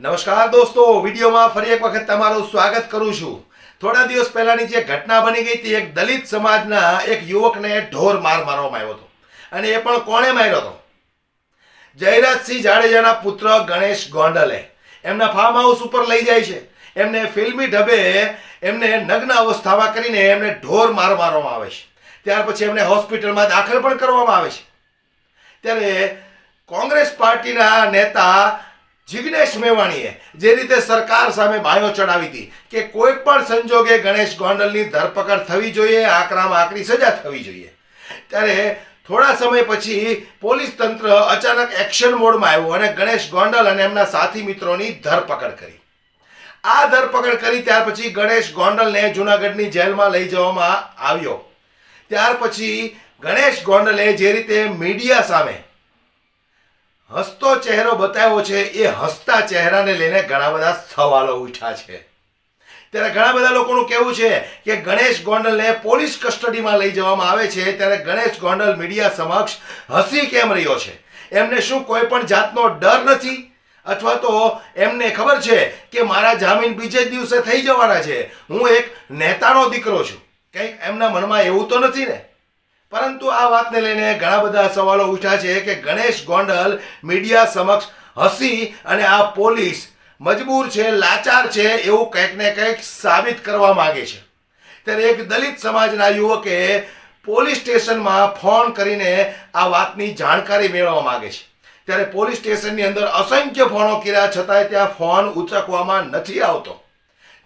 નમસ્કાર દોસ્તો, વિડીયોમાં ફરી એક વખત તમારું સ્વાગત કરું છું. થોડા દિવસ પહેલાની જે ઘટના બની ગઈ હતી, એક દલિત સમાજના એક યુવકને ઢોર માર મારવામાં આવ્યો હતો. અને એ પણ કોણે માર્યો હતો? જયરાજસિંહ જાડેજાના પુત્ર ગણેશ ગોંડલે. એમના ફાર્મ હાઉસ ઉપર લઈ જાય છે. એમને ફિલ્મી ઢબે એમને નગ્ન અવસ્થામાં કરીને એમને ઢોર માર મારવામાં આવે છે. ત્યાર પછી એમને હોસ્પિટલમાં દાખલ પણ કરવામાં આવે છે. ત્યારે કોંગ્રેસ પાર્ટીના નેતા જિગ્નેશ મેવાણીએ જે રીતે સરકાર સામે બાયો ચડાવી હતી કે કોઈ પણ સંજોગે ગણેશ ગોંડલની ધરપકડ થવી જોઈએ, આકરામાં આકરી સજા થવી જોઈએ. ત્યારે થોડા સમય પછી પોલીસ તંત્ર અચાનક એક્શન મોડમાં આવ્યું અને ગણેશ ગોંડલ અને એમના સાથી મિત્રોની ધરપકડ કરી. આ ધરપકડ કરી ત્યાર પછી ગણેશ ગોંડલને જુનાગઢની જેલમાં લઈ જવામાં આવ્યો. ત્યાર પછી ગણેશ ગોંડલે જે રીતે મીડિયા સામે હસતો ચહેરો બતાવ્યો છે, એ હસતા ચહેરાને લઈને ઘણા બધા સવાલો ઉઠ્યા છે. ત્યારે ઘણા બધા લોકોનું કહેવું છે કે ગણેશ ગોંડલને પોલીસ કસ્ટડીમાં લઈ જવામાં આવે છે, ત્યારે ગણેશ ગોંડલ મીડિયા સમક્ષ હસી કેમ રહ્યો છે? એમને શું કોઈ પણ જાતનો ડર નથી? અથવા તો એમને ખબર છે કે મારા જામીન બીજે દિવસે થઈ જવાના છે. હું એક નેતાનો દીકરો છું. કંઈક એમના મનમાં એવું તો નથી ને? પરંતુ આ વાતને લઈને ઘણા બધા સવાલો ઉઠ્યા છે કે ગણેશ ગોંડલ મીડિયા સમક્ષ હસી અને આ પોલીસ મજબૂર છે, લાચાર છે એવું કંઈક ને કંઈક સાબિત કરવા માગે છે. ત્યારે એક દલિત સમાજના યુવકે પોલીસ સ્ટેશનમાં ફોન કરીને આ વાતની જાણકારી મેળવવા માગે છે. ત્યારે પોલીસ સ્ટેશનની અંદર અસંખ્ય ફોનો કર્યા છતાંય ત્યાં ફોન ઉચકવામાં નથી આવતો.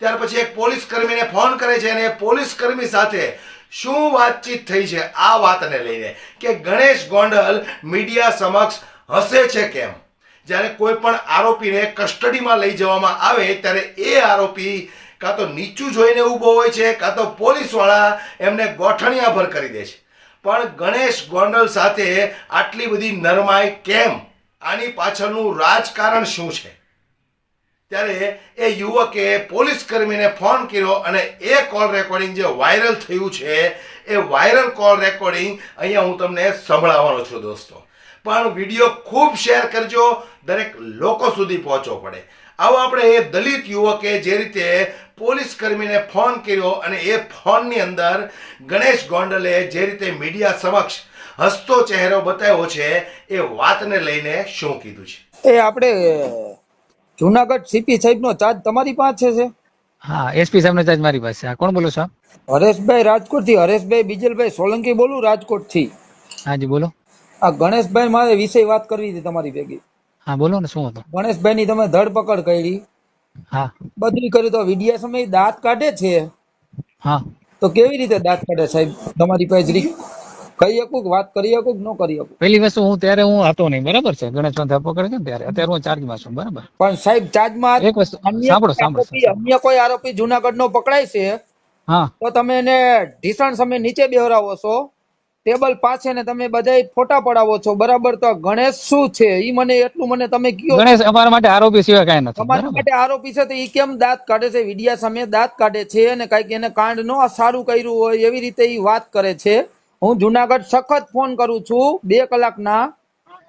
ત્યાર પછી એક પોલીસ કર્મીને ફોન કરે છે અને પોલીસ કર્મી સાથે શું વાતચીત થઈ છે? આ વાતને લઈને કે ગણેશ ગોંડલ મીડિયા સમક્ષ હસે છે કેમ? જ્યારે કોઈ પણ આરોપીને કસ્ટડીમાં લઈ જવામાં આવે, ત્યારે એ આરોપી કાં તો નીચું જોઈને ઊભો હોય છે, કાં તો પોલીસવાળા એમને ગોઠણિયાભર કરી દે છે. પણ ગણેશ ગોંડલ સાથે આટલી બધી નરમાઈ કેમ? આની પાછળનું રાજકારણ શું છે? ત્યારે એ યુવકે પોલીસ કર્મીને ફોન કર્યો અને એ કોલ રેકોર્ડિંગ જે વાયરલ થયું છે, એ વાયરલ કોલ રેકોર્ડિંગ અહીંયા હું તમને સંભળાવવાનો છું દોસ્તો. પણ વીડિયો ખૂબ શેર કરજો, દરેક લોકો સુધી પહોંચવો પડે. આવો આપણે એ દલિત યુવકે જે રીતે પોલીસ કર્મીને ફોન કર્યો અને એ ફોનની અંદર ગણેશ ગોંડલે જે રીતે મીડિયા સમક્ષ હસતો ચહેરો બતાવ્યો છે, એ વાતને લઈને શું કીધું છે? એ આપણે જુનાગઢ સીપી સાહેબ નો ચાર્જ તમારી પાસે છે? હા એસપી સાહેબ નો ચાર્જ મારી પાસે છે. હા કોણ બોલો છો હરેશભાઈ રાજકોટથી હરેશભાઈ બીજલભાઈ સોલંકી બોલું રાજકોટથી હાજી બોલો. આ ગણેશભાઈ મારે વિષય વાત કરવી હતી તમારી ભેગી. હા બોલો ને શું હતું? ગણેશભાઈ ની તમે ધરપકડ કરી. હા. બદલી કરી તો વિડિયા સમય દાંત કાઢે છે? હા. તો કેવી રીતે દાંત કાઢે સાહેબ? તમારી પાસે કહી શકું વાત કરી શકું કે ન કરી શકું? પહેલી વસ્તુ હું ત્યારે હું હતો નહીં બરાબર છે? ગણેશ પંથ પકડે છે ત્યારે. અત્યારે હું ચાર્જમાં છું બરાબર. પણ સાહેબ ચાર્જમાં એક વસ્તુ સાંભળો સાંભળો અન્ય કોઈ આરોપી જુનાગઢ નો પકડાય છે હા. તો તમે એને ઢીસણ સમય નીચે બેહરાવો છો ટેબલ પાસે ને તમે બધા ફોટા પડાવો છો બરાબર? તો ગણેશ શું છે? ઈ મને એટલું મને તમે કયો? ગણેશ અમારા માટે આરોપી સિવાય કાંઈ નથી તમારા માટે આરોપી છે તો ઈ કેમ દાંત કાઢે છે? વિડિયા સામે દાંત કાઢે છે અને કંઈક એને કાંડ નો સારું કર્યું હોય એવી રીતે ઈ વાત કરે છે. હું જુનાગઢ સખત ફોન કરું છું બે કલાકના.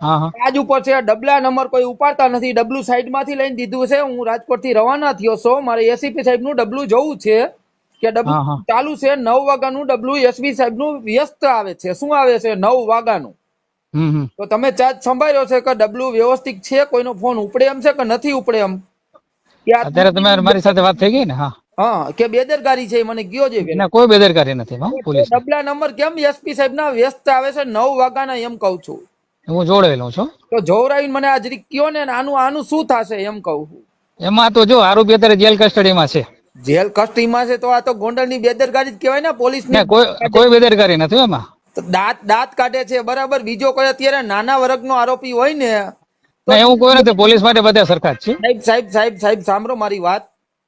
આજ ઉપર છે ડબલા નંબર કોઈ ઉપાડતા નથી ડબલું સાઈડમાંથી લઈને દીધું છે હું રાજકોટથી રવાના થયો છું મારે એસીપી સાહેબનું ડબલું જવું છે કે ડબલું ચાલુ છે નવ વાગ્યાનું ડબલું એસપી સાહેબનું વ્યસ્ત આવે છે શું આવે છે નવ વાગ્યાનું? તો તમે ચાર્જ સંભાળ્યો છે કે ડબલું વ્યવસ્થિત છે કોઈનો ફોન ઉપડે એમ છે કે નથી ઉપડે એમ? અત્યારે તમારે મારી સાથે વાત થઈ ગઈ ને હા. હા કે બેદરકારી છે મને કયો છે ના કોઈ બેદરકારી નથી હા પોલીસ ડબલા નંબર કેમ એસપી સાહેબ ના વ્યસ્ત આવે છે? નવ વાગ્યાના એમ કહું છું. હું જોડાયેલો છું. તો જોવરાવીને મને હાજરી કયો ને આનું આનું શું થશે એમ કહું છું. એમાં તો જો આરોપી અત્યારે જેલ કસ્ટડીમાં છે. જેલ કસ્ટડીમાં છે તો આ તો ગોંડલની બેદરકારી જ કહેવાય ને પોલીસ ને કોઈ કોઈ બેદરકારી નથી એમાં. દાંત દાંત કાઢે છે બરાબર? બીજો કોઈ અત્યારે નાના વર્ગનો આરોપી હોય ને એવું કોઈ નથી પોલીસ માટે બધા સરખા જ છે. સાહેબ સાહેબ સાહેબ સાહેબ સાંભળો મારી વાત.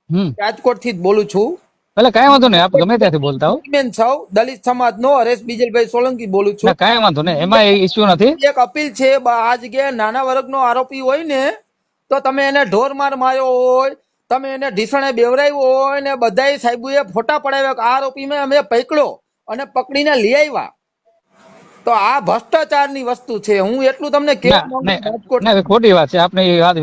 રાજકોટથી જ બોલું છું. એટલે કઈ વાંધો નહીં આપ ગમે ત્યાંથી બોલતા હો. સૌ દલિત સમાજ નો હરેશ બીજલભાઈ સોલંકી બોલું છું. કઈ વાંધો નહીં એમાં ઇસ્યુ નથી. એક અપીલ છે આ જગ્યાએ નાના વર્ગનો આરોપી હોય ને તો તમે એને ઢોર માર માર્યો હોય તમે એને ઢીસણે બેવરાયું હોય ને બધાય સાહેબોએ ફોટા પડાવ્યા કે આ આરોપી મેં અમે પકડ્યો અને પકડીને લઈ આવ્યા. તો આ ભ્રષ્ટાચારની વસ્તુ છે હું એટલું તમને ના ના, ખોટી વાત છે આપણે એ વાત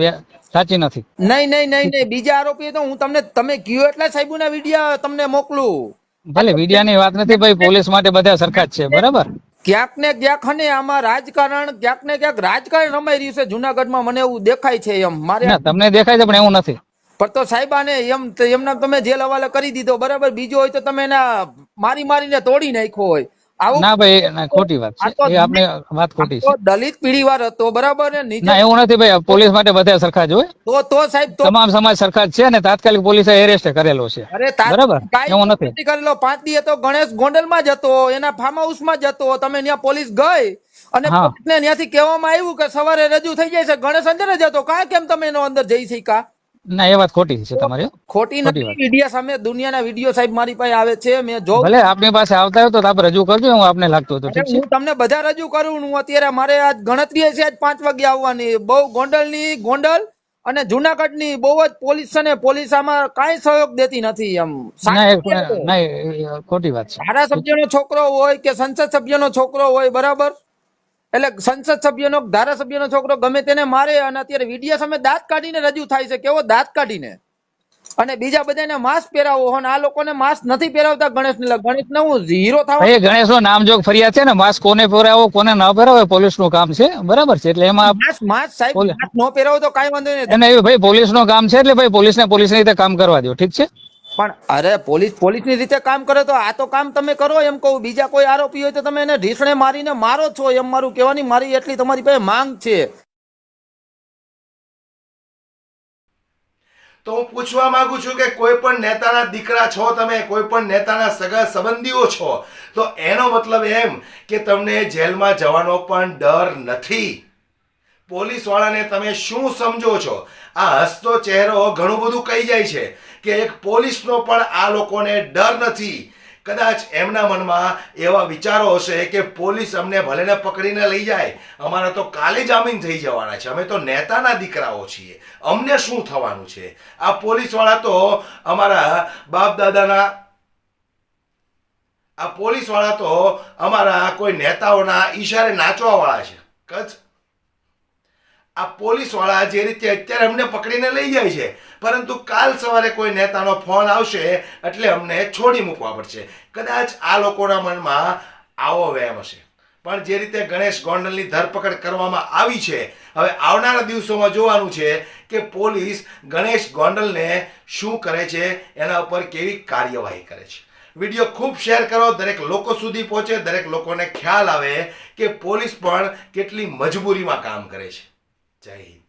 સાચી નથી. નહીં નહીં નહીં નહીં. બીજા આરોપી તો હું તમને તમે કયો એટલે સાહેબ ના વિડીયા તમને મોકલું. ભલે મીડિયાની વાત નથી ભાઈ પોલીસ માટે બધા સરખા જ છે બરાબર? ક્યાંક ને ક્યાંક હને આમાં રાજકારણ ક્યાંક ને ક્યાંક રાજકારણ રમાઈ રહ્યું છે જુનાગઢમાં. મને એવું દેખાય છે એમ. મારે તમને દેખાય છે પણ એવું નથી. પણ તો સાહેબાને એમ એમના તમે જેલ હવાલે કરી દીધો બરાબર? બીજો હોય તો તમે એના મારી મારીને તોડી નાખ્યો હોય. ના ભાઈ ના, ખોટી વાત છે. એ આપણે વાત ખોટી છે. દલિત પીડીવાર હતો બરાબર ને? ના એવું નથી ભાઈ પોલીસ માટે બધા સરખા જ હોય. તો તો સાહેબ તમામ સમાજ સરખા જ છે અને તાત્કાલિક પોલીસે એરેસ્ટ કરેલો છે. અરે બરાબર? એવું નથી. નથી કરેલો. પાંચ દી તો ગણેશ ગોંડલમાં જતો એના ફાર્મ હાઉસમાં જતો તમે ત્યાં પોલીસ ગઈ અને. ત્યાંથી કહેવામાં આવ્યું કે સવારે રજૂ થઈ જાય છે. ગણેશ અંદર જ હતો. કા કેમ તમે એનો અંદર જઈ શીખા ના એ વાત ખોટી છે તમારી ખોટી નથી મીડિયા સામે દુનિયાના વીડિયો સાહેબ મારી પાસે આવે છે મેં જો ભલે આપની પાસે આવતા હોય તો આપ રજૂ કરજો હું આપને લાગતો હતો ઠીક છે? હું તમને બધા રજૂ કરું હું અત્યારે મારે આજ ગણતરી છે આજ પાંચ વાગે આવવાની. બહુ ગોંડલની ગોંડલ અને જુનાગઢની બહુ જ પોલીસ અને પોલીસ આમાં કાંઈ સહયોગ દેતી નથી એમ. ખોટી વાત છે. ધારાસભ્યનો છોકરો હોય કે સંસદ સભ્યનો છોકરો હોય બરાબર? એટલે સંસદ સભ્યનો ધારાસભ્યનો છોકરો ગમે તેને મારે અને અત્યારે વિડીયા સામે દાંત કાઢીને રજૂ થાય છે કેવો દાંત કાઢીને? અને બીજા બધાને માસ્ક પહેરાવો અને આ લોકોને માસ્ક નથી પહેરાવતા ગણેશ ને ગણેશ ને હું હીરો થવા. ભાઈ ગણેશ નો નામજોગ ફરિયાદ છે ને માસ્ક કોને પહેરાવો કોને ન પહેરાવો એ પોલીસનું કામ છે. બરાબર છે એટલે એમાં માસ્ક માસ્ક સાહેબ. માસ્ક ન પહેરાવો તો કાઈ વાંધો નહીં. ભાઈ પોલીસનું કામ છે એટલે ભાઈ પોલીસ ને પોલીસની રીતે કામ કરવા દો ઠીક છે? પણ અરે પોલીસ પોલીસની રીતે કામ કરે તો આ તો કામ તમે કરો એમ કહું. બીજા કોઈ આરોપી હોય તો તમે એને ઢીસણે મારીને મારો છો એમ મારું કહેવાની મારી એટલી તમારી પાસે માંગ છે. તો હું પૂછવા માંગુ છું કે કોઈ પણ નેતાના દીકરા છો તમે કોઈ પણ નેતાના સગા સંબંધીઓ છો તો એનો મતલબ એમ કે તમને જેલમાં જવાનો પણ ડર નથી. પોલીસ વાળાને તમે શું સમજો છો? આ હસતો ચહેરો ઘણું બધું કહી જાય છે કે એક પોલીસનો પણ આ લોકોને ડર નથી. કદાચ એમના મનમાં એવા વિચારો હશે કે પોલીસ અમને ભલેને પકડીને લઈ જાય. અમારા તો કાલે જામીન થઈ જવાના છે. અમે તો નેતાના દીકરાઓ છીએ. અમને શું થવાનું છે? આ પોલીસવાળા તો અમારા બાપ દાદાના આ પોલીસવાળા તો અમારા કોઈ નેતાઓના ઈશારે નાચવાવાળા છે. કચ્છ આ પોલીસવાળા જે રીતે અત્યારે અમને પકડીને લઈ જાય છે, પરંતુ કાલ સવારે કોઈ નેતાનો ફોન આવશે એટલે અમને છોડી મૂકવા પડશે. કદાચ આ લોકોના મનમાં આવો વ્યાયામ હશે. પણ જે રીતે ગણેશ ગોંડલની ધરપકડ કરવામાં આવી છે, હવે આવનારા દિવસોમાં જોવાનું છે કે પોલીસ ગણેશ ગોંડલને શું કરે છે, એના ઉપર કેવી કાર્યવાહી કરે છે. વીડિયો ખૂબ શેર કરો, દરેક લોકો સુધી પહોંચે, દરેક લોકોને ખ્યાલ આવે કે પોલીસ પણ કેટલી મજબૂરીમાં કામ કરે છે. stayed